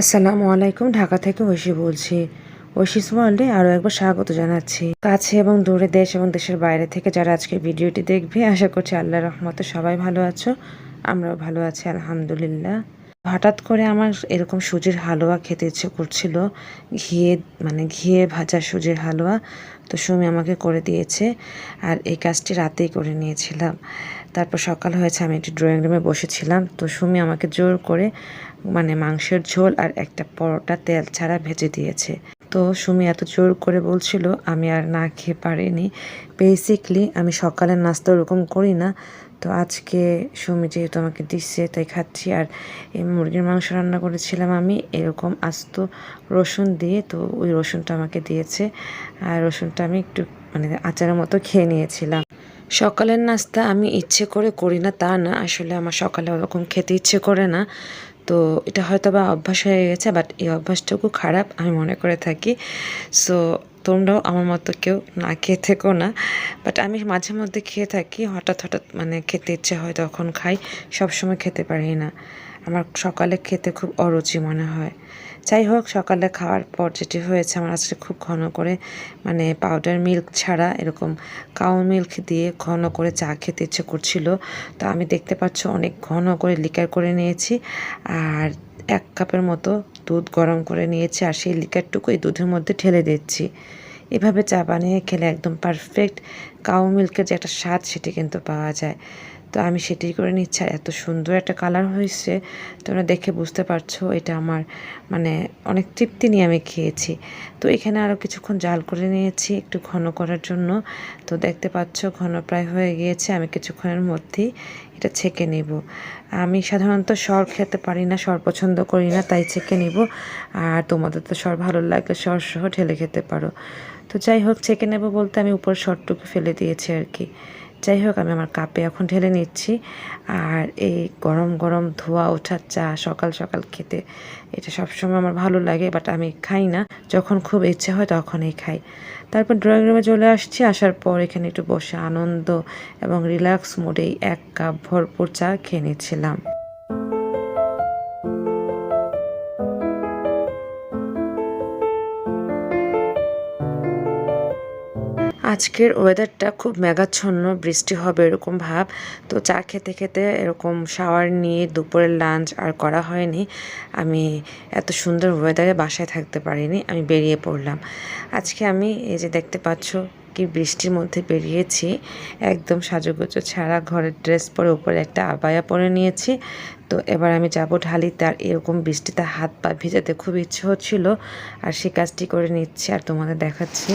আসসালামু আলাইকুম, ঢাকা থেকে ঐশী বলছি। ঐশিস ওয়ার্ল্ডে আরও একবার স্বাগত জানাচ্ছি। কাছে এবং দূরে দেশ এবং দেশের বাইরে থেকে যারা আজকে ভিডিওটি দেখবে, আশা করছি আল্লাহ রহমতে সবাই ভালো আছো, আমরাও ভালো আছি, আলহামদুলিল্লাহ। হঠাৎ করে আমার এরকম সুজির হালুয়া খেতে ইচ্ছে করছিল। ঘিয়ে মানে ঘিয়ে ভাজা সুজির হালুয়া তো সুমি আমাকে করে দিয়েছে আর এই কাজটি রাতেই করে নিয়েছিলাম। তারপর সকাল হয়েছে, আমি একটি ড্রয়িং রুমে বসেছিলাম। তো সুমি আমাকে জোর করে মানে মাংসের ঝোল আর একটা পরোটা তেল ছাড়া ভেজে দিয়েছে। তো সুমি এত জোর করে বলছিল, আমি আর না খেয়ে পারিনি। বেসিকলি আমি সকালের নাস্তা ওরকম করি না। তো আজকে সুমি যেহেতু আমাকে দিচ্ছে তাই খাচ্ছি। আর এই মুরগির মাংস রান্না করেছিলাম আমি, এরকম আস্ত রসুন দিয়ে। তো ওই রসুনটা আমাকে দিয়েছে। আর রসুনটা আমি একটু মানে আচারের মতো খেয়ে নিয়েছিলাম। সকালের নাস্তা আমি ইচ্ছে করে করি না, তা না। আসলে আমার সকালে ওরকম খেতে ইচ্ছে করে না। তো এটা হয়তো বা অভ্যাস হয়ে গেছে বাট এই অভ্যাসটুকু খারাপ আমি মনে করে থাকি। সো তোমরাও আমার মতো কেউ না খেয়ে থেকো না। বাট আমি মাঝে মধ্যে খেয়ে থাকি, হঠাৎ হঠাৎ মানে খেতে ইচ্ছে হয় তখন খাই, সবসময় খেতে পারি না। আমার সকালে খেতে খুব অরুচি মনে হয়। যাই হোক, সকালে খাওয়ার পর যেটি হয়েছে, আমার আজকে খুব ঘন করে মানে পাউডার মিল্ক ছাড়া এরকম কাউ মিল্ক দিয়ে ঘন করে চা খেতে ইচ্ছে করছিল। তো আমি দেখতে পাচ্ছ অনেক ঘন করে লিকার করে নিয়েছি আর এক কাপের মতো দুধ গরম করে নিয়েছি আর সেই লিকারটুকু এই দুধের মধ্যে ঢেলে দিচ্ছি। এভাবে চা বানিয়ে খেলে একদম পারফেক্ট কাউ মিল্কের যে একটা স্বাদ, সেটি কিন্তু পাওয়া যায়। তো আমি সেটি করে নিচ্ছি। আর এত সুন্দর একটা কালার হয়েছে, তোমরা দেখে বুঝতে পারছ এটা আমার মানে অনেক তৃপ্তি নিয়ে আমি খেয়েছি। তো এখানে আরও কিছুক্ষণ জাল করে নিয়েছি একটু ঘন করার জন্য। তো দেখতে পাচ্ছ ঘন প্রায় হয়ে গিয়েছে, আমি কিছুক্ষণের মধ্যেই এটা ছেঁকে নিব। আমি সাধারণত সর খেতে পারি না সর পছন্দ করি না, তাই ছেঁকে নিব। আর তোমাদের তো সর ভালো লাগলে সর সহ ঢেলে খেতে পারো। তো যাই হোক, ছেঁকে নেব বলতে আমি উপর সরটুকু ফেলে দিয়েছি আর কি। যাই হোক, আমি আমার কাপে এখন ঢেলে নিচ্ছি। আর এই গরম গরম ধোয়া, ওঠার চা, সকাল সকাল খেতে, এটা সবসময় আমার ভালো লাগে বাট আমি খাই না। যখন খুব ইচ্ছে হয় তখনই খাই। তারপর ড্রয়িং রুমে চলে আসছি, আসার পর এখানে একটু বসে আনন্দ এবং রিল্যাক্স মোডেই এক কাপ ভরপুর চা খেয়ে নিচ্ছিলাম। আজকের ওয়েদারটা খুব মেঘাচ্ছন্ন, বৃষ্টি হবে এরকম ভাব। তো চা খেতে খেতে এরকম শাওয়ার নিয়ে দুপুরের লাঞ্চ আর করা হয়নি। আমি এত সুন্দর ওয়েদারে বাসায় থাকতে পারিনি, আমি বেরিয়ে পড়লাম। আজকে আমি এই যে দেখতে পাচ্ছ কি বৃষ্টির মধ্যে বেরিয়েছি, একদম সাজুগুজো ছাড়া ঘরের ড্রেস পরে উপরে একটা আবায়া পরে নিয়েছি। তো এবার আমি যাব ঢালিতে আর এরকম বৃষ্টিতে হাত পা ভিজাতে খুব ইচ্ছে হচ্ছিল আর সে কাজটি করে নিচ্ছি আর তোমাদের দেখাচ্ছি।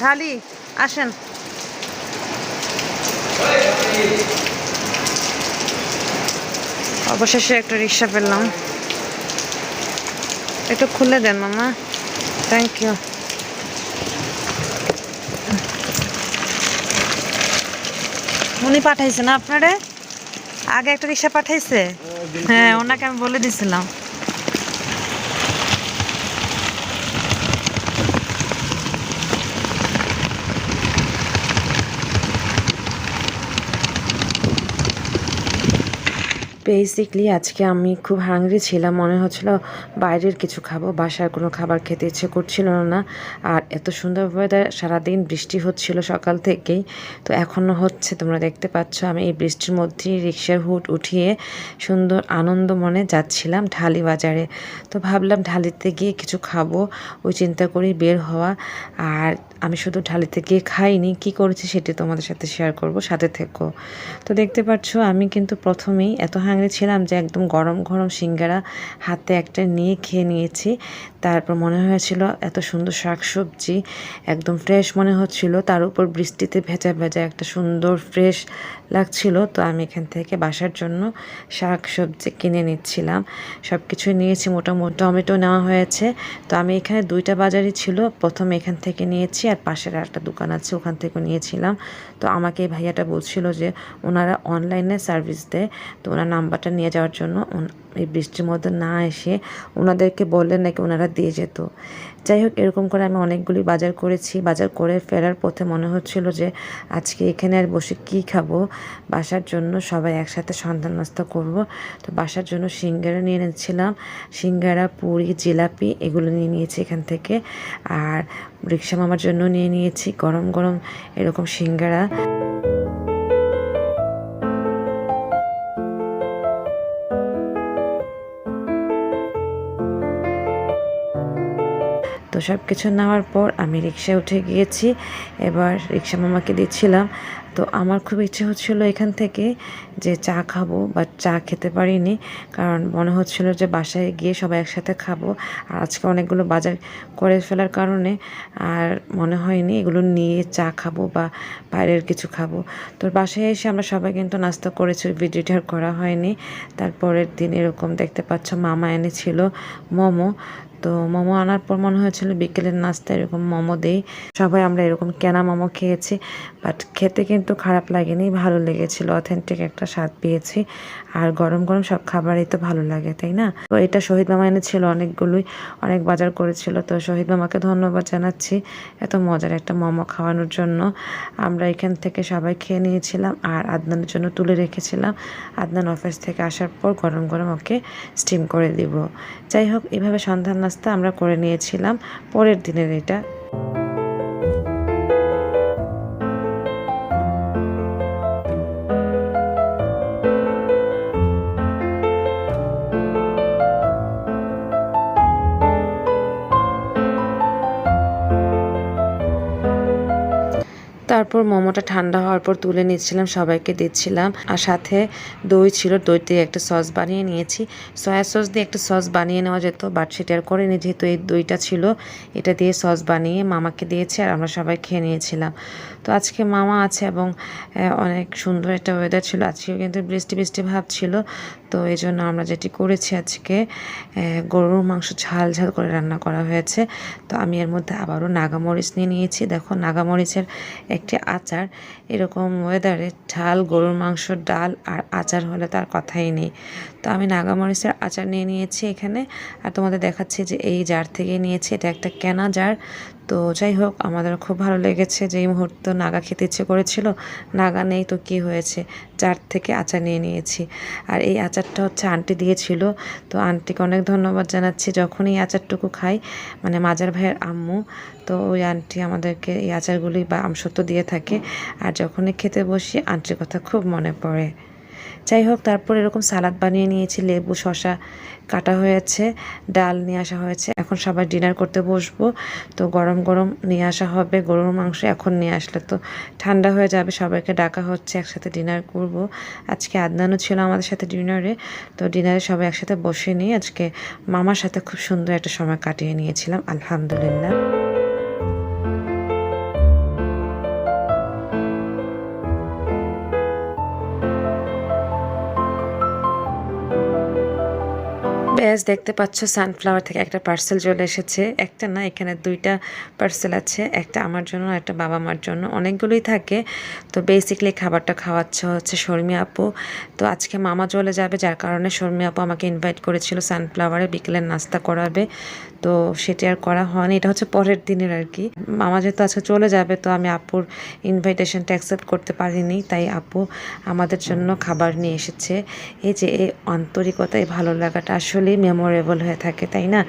ঢালি আসেন। অবশেষে একটা রিক্সা পেলাম। একটু খুলে দেন মামা। থ্যাংক ইউ উনি পাঠাইছেন আপনারে? আগে একটা রিক্সা পাঠাইছে? হ্যাঁ ওনাকে আমি বলে দিছিলাম। বেসিকলি আজকে আমি খুব হাংরি ছিলাম। মনে হচ্ছিল বাইরের কিছু খাব, বাসার কোনো খাবার খেতে ইচ্ছে করছিল না। আর এত সুন্দর ওয়েদার সারাদিন বৃষ্টি হচ্ছিল সকাল থেকেই। তো এখনও হচ্ছে, তোমরা দেখতে পাচ্ছ, আমি এই বৃষ্টির মধ্যেই রিক্সার হুট উঠিয়ে সুন্দর আনন্দ মনে যাচ্ছিলাম ঢালি বাজারে। তো ভাবলাম ঢালিতে গিয়ে কিছু খাব, ওই চিন্তা করেই বের হওয়া। আর আমি শুধু ঢালিতে গিয়ে খাইনি, কি করেছি সেটি তোমাদের সাথে শেয়ার করব, সাথে থেকো। তো দেখতে পাচ্ছ, আমি কিন্তু প্রথমেই এত হাংরি ছিলাম যে একদম গরম গরম সিঙ্গারা হাতে একটা নিয়ে খেয়ে নিয়েছি। তারপর মনে হয়েছিল এত সুন্দর শাকসবজি, একদম ফ্রেশ মনে হচ্ছিল। তার উপর বৃষ্টিতে ভেজা ভেজা একটা সুন্দর ফ্রেশ লাগছিল। তো আমি এখান থেকে বাসার জন্য শাক সবজি কিনে নিচ্ছিলাম। সব কিছুই নিয়েছি, মোটামুটি টমেটো নেওয়া হয়েছে। তো আমি এখানে দুইটা বাজারই ছিল। প্রথম এখান থেকে নিয়েছি আর পাশের একটা দোকান আছে, ওখান থেকে নিয়েছিলাম। তো আমাকে ভাইয়াটা বলছিল যে ওনারা অনলাইনে সার্ভিস দেয়। তো ওনার নাম্বার নাম্বারটা নিয়ে যাওয়ার জন্য এই বৃষ্টির মধ্যে না এসে ওনাদেরকে বললে নাকি ওনারা দিয়ে যেত। যাই হোক, এরকম করে আমি অনেকগুলি বাজার করেছি। বাজার করে ফেরার পথে মনে হচ্ছিল যে আজকে এখানে আর বসে কি খাব? বাসার জন্য সবাই একসাথে সন্ধান নাস্তা করব। তো বাসার জন্য সিঙ্গারা নিয়ে নিচ্ছিলাম সিঙ্গারা, পুরি, জিলাপি এগুলো নিয়ে নিয়েছি এখান থেকে। আর রিক্সা মামার জন্য নিয়ে নিয়েছি। গরম গরম এরকম সিঙ্গারা। সব কিছু নেওয়ার পর আমি রিক্সায় উঠে গিয়েছি, এবার রিক্সা মামাকে দিচ্ছিলাম। তো আমার খুব ইচ্ছে হচ্ছিল এখান থেকে যে চা খাব বা চা খেতে পারিনি, কারণ মনে হচ্ছিল যে বাসায় গিয়ে সবাই একসাথে খাব। আর আজকে অনেকগুলো বাজার করে ফেলার কারণে আর মনে হয়নি এগুলো নিয়ে চা খাব বা বাইরের কিছু খাব। তো বাসায় এসে আমরা সবাই কিন্তু নাস্তা করেছি, ভিডিওটি আর করা হয়নি। তারপরের দিন এরকম দেখতে পাচ্ছ মামা এনেছিল মোমো। তো মোমো আনার পর মনে হয়েছিল বিকেলের নাস্তা এরকম মোমো দেই। সবাই আমরা এরকম কেনা মোমো খেয়েছি বাট খেতে কিন্তু খারাপ লাগেনি, ভালো লেগেছিল অথেন্টিক একটা স্বাদ পেয়েছি, আর গরম গরম সব খাবারই তো ভালো লাগে, তাই না? তো এটা শহীদ মামা এনেছিল অনেকগুলোই, অনেক বাজার করেছিল, তো শহীদ মামাকে ধন্যবাদ জানাচ্ছি এত মজার একটা মোমো খাওয়ানোর জন্য। আমরা এখান থেকে সবাই খেয়ে নিয়েছিলাম, আর আদনানের জন্য তুলে রেখেছিলাম। আদনান অফিস থেকে আসার পর গরম গরম ওকে স্টিম করে দিব। যাই হোক, এভাবে সন্ধান নাস্তা আমরা করে নিয়েছিলাম। পরের দিনের এটা। তারপর মোমোটা ঠান্ডা হওয়ার পর তুলে নিচ্ছিলাম, সবাইকে দিচ্ছিলাম। আর সাথে দই ছিল, দই দিয়ে একটা সস বানিয়ে নিয়েছি। সয়া সস দিয়ে একটা সস বানিয়ে নেওয়া যেত বাট সেটা আর করিনি, যেহেতু এই দইটা ছিল, এটা দিয়ে সস বানিয়ে মামাকে দিয়েছি আর আমরা সবাই খেয়ে নিয়েছিলাম। তো আজকে মামা আছে এবং অনেক সুন্দর একটা ওয়েদার ছিল। আজকেও কিন্তু বৃষ্টি বৃষ্টি ভাব ছিল। তো এই জন্য আমরা যেটি করেছি আজকে গরুর মাংস ঝাল ঝাল করে রান্না করা হয়েছে। তো আমি এর মধ্যে আবারও নাগামরিচ নিয়ে নিয়েছি। দেখো নাগামরিচের একটি আচার। এরকম ওয়েদারে ঝাল, গরুর মাংস, ডাল আর আচার হলে তার কথাই নেই। তো আমি নাগামরিচের আচার নিয়ে নিয়েছি এখানে। আর তোমাদের দেখাচ্ছি যে এই জার থেকে নিয়েছি। এটা একটা কেনা জার তো যাই হোক, আমাদের খুব ভালো লেগেছে যে এই মুহূর্তে নাগা খেতে ইচ্ছে করেছিল। নাগা নেই তো কি হয়েছে? জার থেকে আচার নিয়ে নিয়েছি। আর এই আচারটা হচ্ছে আন্টি দিয়েছিল। তো আন্টিকে অনেক ধন্যবাদ জানাচ্ছি। যখন এই আচারটুকু খাই মানে মাজার ভাইয়ের আম্মু, তো ওই আন্টি আমাদেরকে এই আচারগুলি বা আমসত্ব দিয়ে থাকে। আর যখনই খেতে বসি, আন্টির কথা খুব মনে পড়ে। যাই হোক, তারপর এরকম সালাদ বানিয়ে নিয়েছি, লেবু শশা কাটা হয়েছে, ডাল নিয়ে আসা হয়েছে। এখন সবাই ডিনার করতে বসবো, তো গরম গরম নিয়ে আসা হবে, গরুর মাংস এখন নিয়ে আসলে তো ঠান্ডা হয়ে যাবে, সবাইকে ডাকা হচ্ছে, একসাথে ডিনার করব। আজকে আদনানও ছিল আমাদের সাথে ডিনারে, তো ডিনারে সবাই একসাথে বসে নিয়ে আজকে মামার সাথে খুব সুন্দর একটা সময় কাটিয়ে নিয়েছিলাম, আলহামদুলিল্লাহ। ব্যাস দেখতে পাচ্ছ সানফ্লাওয়ার থেকে একটা পার্সেল চলে এসেছে। একটা না, এখানে দুইটা পার্সেল আছে। একটা আমার জন্য একটা বাবা মার জন্য। অনেকগুলোই থাকে। তো বেসিকলি খাবারটা খাওয়াচ্ছে হচ্ছে শর্মি আপু। তো আজকে মামা চলে যাবে, যার কারণে শর্মি আপু আমাকে ইনভাইট করেছিল সানফ্লাওয়ারে বিকেলের নাস্তা করাবে। তো সেটি আর করা হয়নি। এটা হচ্ছে পরের দিনের আর কি। মামা যেহেতু আজকে চলে যাবে, তো আমি আপুর ইনভাইটেশনটা অ্যাকসেপ্ট করতে পারিনি। তাই আপু আমাদের জন্য খাবার নিয়ে এসেছে। এই যে, এই আন্তরিকতা এই ভালো লাগাটা আসলেই মেমোরেবল হয়ে থাকে, তাই না?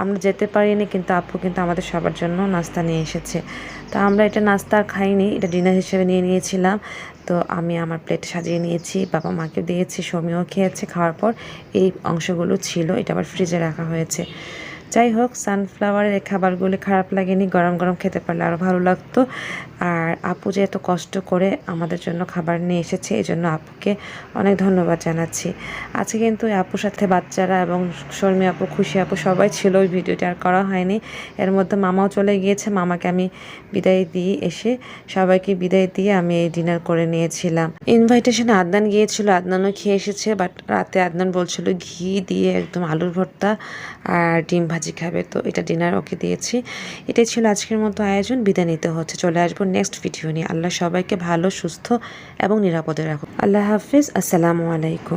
আমরা যেতে পারিনি, কিন্তু আপু কিন্তু আমাদের সবার জন্য নাস্তা নিয়ে এসেছে। তো আমরা এটা নাস্তা খাইনি, এটা ডিনার হিসেবে নিয়ে নিয়েছিলাম। তো আমি আমার প্লেট সাজিয়ে নিয়েছি, বাবা মাকে দিয়েছি সৌমিও খেয়েছে খাওয়ার পর। এই অংশগুলো ছিল, এটা আবার ফ্রিজে রাখা হয়েছে। যাই হোক সানফ্লাওয়ারের এই খাবারগুলি খারাপ লাগেনি, গরম গরম খেতে পারলে আরও ভালো লাগতো। আর আপু যে এত কষ্ট করে আমাদের জন্য খাবার নিয়ে এসেছে, এই জন্য আপুকে অনেক ধন্যবাদ জানাচ্ছি। আজকে কিন্তু আপুর সাথে বাচ্চারা এবং শর্মী আপু, খুশি আপু সবাই ছিল, ওই ভিডিওটি আর করা হয়নি। এর মধ্যে মামাও চলে গিয়েছে, মামাকে আমি বিদায় দিয়ে এসে। সবাইকে বিদায় দিয়ে আমি এই ডিনার করে নিয়েছিলাম। ইনভাইটেশনে আদনান গিয়েছিল আদনানও খেয়ে এসেছে বাট রাতে আদনান বলছিল, ঘি দিয়ে একদম আলুর ভর্তা আর ডিম ভাজি খাবে। তো এটা ডিনার ওকে দিয়েছি। এটাই ছিল আজকের মতো আয়োজন। বিদায় নিতে হচ্ছে। চলে আসব নেক্সট ভিডিও নিয়ে। আল্লাহ সবাইকে ভালো, সুস্থ এবং নিরাপদে রাখুন আল্লাহ হাফিজ। আসসালামু আলাইকুম।